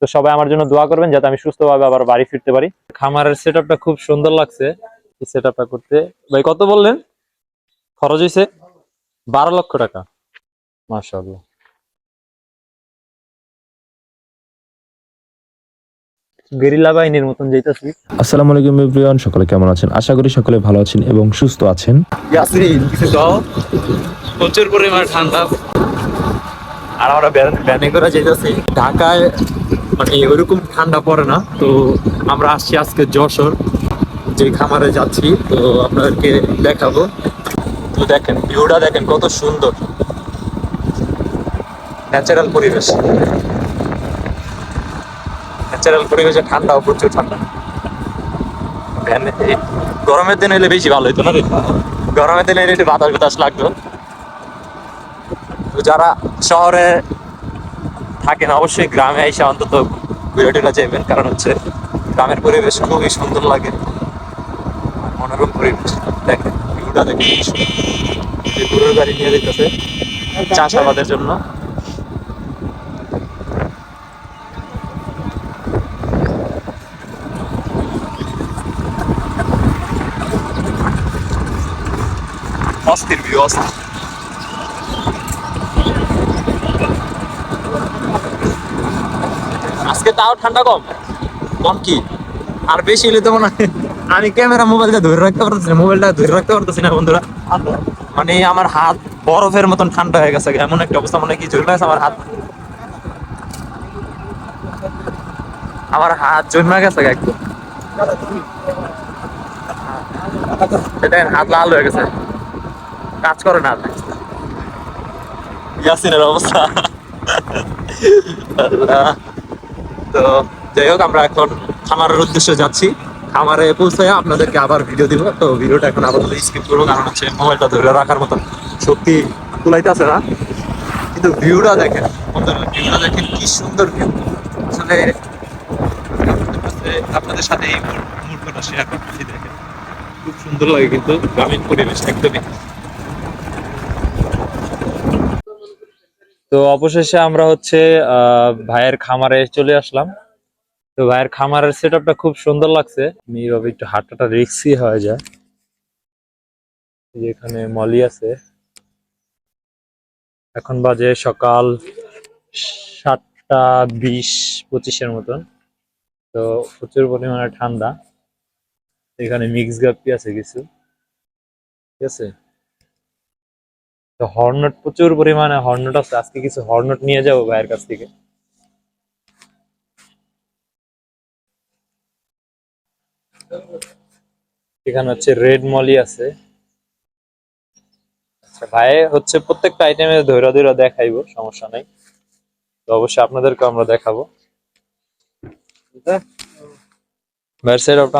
তো সবাই আমার জন্য দোয়া করবেন যাতে আমি সুস্থভাবে আবার বাড়ি ফিরতে পারি। খামারের সেটআপটা খুব সুন্দর লাগছে এই সেটআপটা করতে। ভাই কত বললেন? খরচ হয়েছে বারো লক্ষ টাকা। মাশাআল্লাহ। গেরিলা বাহিনীর মতন যাইতেছি। আসসালামু আলাইকুম এভরিওয়ান সকলে কেমন আছেন? আশা করি সকলে ভালো আছেন এবং সুস্থ আছেন। প্রচুর পরিমাণে ঠান্ডা। আর আমরা ব্যানে করে যেতেছি ঢাকায় মানে ওইরকম ঠান্ডা পড়ে না। তো আমরা আসছি আজকে যশোর, যে খামারে যাচ্ছি। তো আপনাদেরকে দেখাবো। তো দেখেন, ভিউটা দেখেন, কত সুন্দর। ন্যাচারাল পরিবেশ। ন্যাচারাল পরিবেশে ঠান্ডাও প্রচুর ঠান্ডা। গরমের দিন হলে বেশি ভালো হতো না রে। গরমের দিনে একটু বাতাস বাতাস লাগতো যারা শহরে থাকেন, অবশ্যই গ্রামে এসে অন্তত ঘুরে টুরে যাবেন, কারণ হচ্ছে গ্রামের পরিবেশ খুবই সুন্দর লাগে। মনোরম পরিবেশ। দেখেন, ভিউটা চাষাবাদের জন্য। অস্থির ভিউ, অস্থির। আজকে তাও ঠান্ডা কম। কম কি? আর বেশি হলে তো মনে আমি ক্যামেরা মোবাইলটা ধরে রাখতে পারতেছি না, মোবাইলটা ধরে রাখতে পারতেছি না বন্ধুরা। মানে আমার হাত বরফের মতন ঠান্ডা হয়ে গেছে, এমন একটা অবস্থা, মনে কি জমে গেছে আমার হাত আমার হাত জমে গেছে একদম। এটা হাত লাল হয়ে গেছে। কাজ করে না ইয়াসিনের অবস্থা। তো যাই হোক, আমরা এখন খামারের উদ্দেশ্যে যাচ্ছি। খামারে পৌঁছে আপনাদেরকে আবার ভিডিও দিব। তো ভিডিওটা এখন আপাতত স্কিপ করব, কারণ হচ্ছে মোবাইলটা ধরে রাখার মতন শক্তি কুলাইতেছে না। কিন্তু ভিউটা দেখেন ভিউটা দেখেন কি সুন্দর ভিউ আসলে আপনাদের সাথে এই মুহূর্তটা শেয়ার করতেছি দেখেন। খুব সুন্দর লাগে কিন্তু গ্রামীণ পরিবেশ একদমই। তো অবশেষে আমরা হচ্ছে ভাইয়ের খামারে চলে আসলাম। তো ভাইয়ের খামারের সেটআপটা খুব সুন্দর লাগছে। আমি এইভাবে একটু হাঁটাটা রিক্সি হয়ে যায়। এখানে মলি আছে। এখন বাজে সকাল সাতটা বিশ পঁচিশের মতন। তো প্রচুর পরিমাণে ঠান্ডা। এখানে মিক্স গাপ্পি আছে কিছু। ঠিক আছে? তো হর্নট প্রচুর পরিমাণে হর্নট আছে। আজকে কিছু হর্নট নিয়ে যাব ভাইয়ের কাছ থেকে। এখানে হচ্ছে রেড মলি আছে। আচ্ছা ভাই হচ্ছে প্রত্যেকটা আইটেমে ধৈরা ধৈরা দেখাইবো, সমস্যা নাই। তো অবশ্যই আপনাদেরকে আমরা দেখাবো।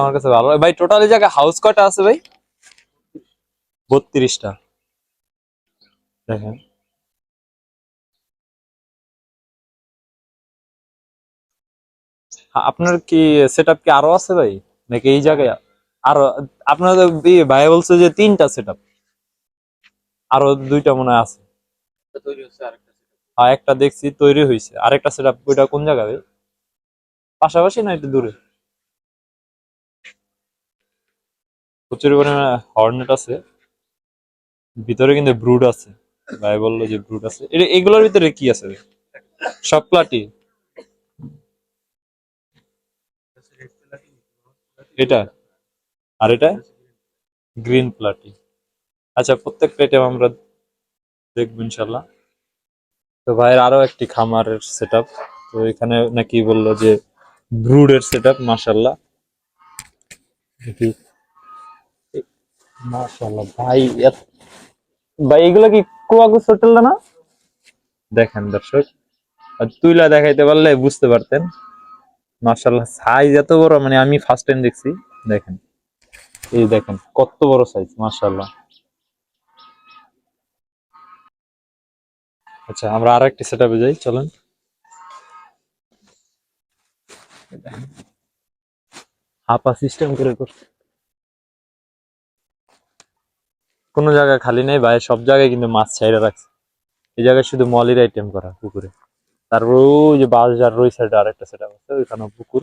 আমার কাছে ভালো। ভাই টোটালি জায়গায় হাউস কটা আছে ভাই? বত্রিশটা। দেখেন। আপনার কি সেটআপ কি আরও আছে ভাই? নাকি এই জায়গায় আরও, আপনার ভাই বলছে যে তিনটা সেটআপ আরও দুইটা মনে হয় আছে। একটা দেখছি তৈরি হয়েছে আরেকটা সেটআপ ওইটা কোন জায়গায় পাশাপাশি না একটু দূরে? প্রচুর পরিমাণে হর্নেট আছে। ভিতরে কিন্তু ব্রুড আছে। ভাই বলল যে ব্রুড আছে। এগুলোর ভিতরে কি আছে? সব প্লাটি এটা? আর এটা? গ্রিন প্লাটি আচ্ছা প্রত্যেকটা আইটেম আমরা দেখব ইনশাল্লাহ তো ভাইয়ের আরও একটি খামারের সেট তো এখানে নাকি বলল যে ব্রুডের সেট আপ মাসাল্লাহ দেখি। মাশাল্লাহ ভাই ভাই, এগুলো কি কোয়াগুস হোটেল না? দেখেন দর্শক তুইলা দেখাইতে পারলে বুঝতে পারতেন। মাশাল্লাহ সাইজ এত বড় মানে আমি ফার্স্ট টাইম দেখছি। দেখেন, এই দেখেন, কত বড় সাইজ মাশাল্লাহ আচ্ছা আমরা আর একটি সেট যাই, চলেন। হাপা সিস্টেম করে করছে। কোনো জায়গায় খালি নেই, ভাই, সব জায়গায় কিন্তু মাছ ছাইরা রাখছে। এই জায়গায় শুধু মলির আইটেম করা, পুকুরে। তারপর ওই যে বাজার ওই সাইডে আরেকটা সেট আপ আছে ওইখানে পুকুর।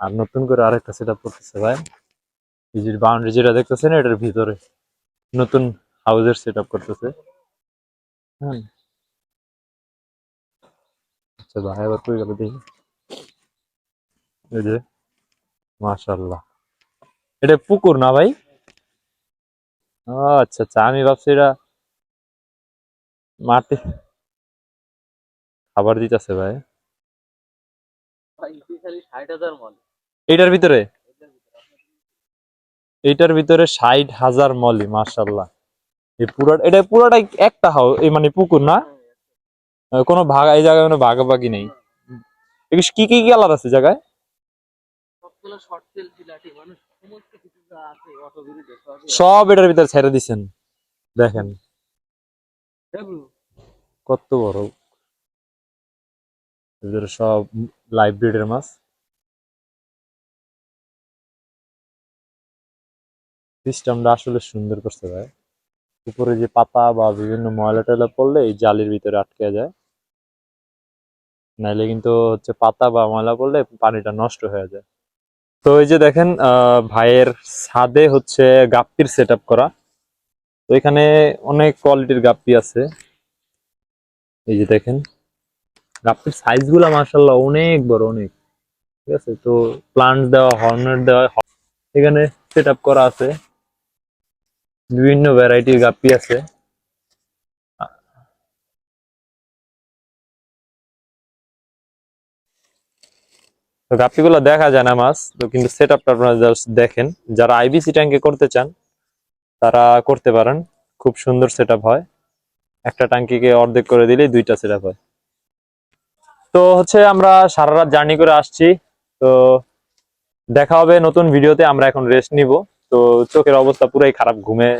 আর নতুন করে আরেকটা সেট আপ করতেছে, ভাই। এই যে বাউন্ডারি যেটা দেখতেছেন, এটার ভিতরে নতুন হাউসের সেট আপ করতেছে। হ্যাঁ। আচ্ছা ভাই কই গেল দেখি। এই যে মাশাল্লাহ এটা পুকুর না, ভাই? আচ্ছা আচ্ছা আমি ভাবছি এটা মাটি খাবার দিতেছে ভাই। এইটার ভিতরে? এইটার ভিতরে ষাট হাজার মলি মাশাল্লাহ এই পুরো, এটা পুরোটাই একটা হাও, এই মানে পুকুর না? কোনো ভাগ, এই জায়গায় কোনো ভাগাভাগি নেই। কি কি কালার আছে জায়গায়? সব এটার ভিতরে ছেড়ে দিছেন। দেখেন। কত বড়। সব লাইভ ব্রিডের মাছ। সিস্টেমটা আসলে সুন্দর করতে ভাই। উপরে যে পাতা বা বিভিন্ন ময়লা টয়লা পড়লে এই জালির ভিতরে আটকে যায়। নাইলে কিন্তু হচ্ছে পাতা বা ময়লা পড়লে পানিটা নষ্ট হয়ে যায়। তো এই যে দেখেন ভাইয়ের ছাদে হচ্ছে গাপ্পির সেট করা। তো এখানে অনেক কোয়ালিটির গাপ্পি আছে। এই যে দেখেন, গাপ্পির সাইজগুলা মার্শাল্লাহ অনেক বড়, অনেক। ঠিক আছে? তো প্লান্ট দেওয়া হর্নেট দেওয়া, এখানে সেট করা আছে। বিভিন্ন ভ্যারাইটির গাপ্পি আছে। তো গাপ্পিগুলো দেখা যায় না মাছ, তো কিন্তু সেট আপটা আপনারা জাস্ট দেখেন। যারা আইবিসি ট্যাঙ্কে করতে চান, তারা করতে পারেন। খুব সুন্দর সেট হয়। একটা ট্যাঙ্কিকে অর্ধেক করে দিলেই দুইটা সেট হয়। তো হচ্ছে আমরা সারা রাত জার্নি করে আসছি। তো দেখা হবে নতুন ভিডিওতে, আমরা এখন রেস্ট নিব। তো চোখের অবস্থা পুরাই খারাপ, ঘুমে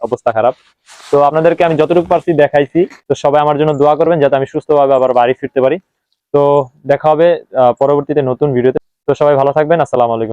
অবস্থা খারাপ। তো আপনাদেরকে আমি যতটুকু পারছি দেখাইছি। তো সবাই আমার জন্য দোয়া করবেন, যাতে আমি সুস্থভাবে আবার বাড়ি ফিরতে পারি। তো দেখা হবে পরবর্তীতে নতুন ভিডিওতে। তো সবাই ভালো থাকবেন আসসালামু আলাইকুম।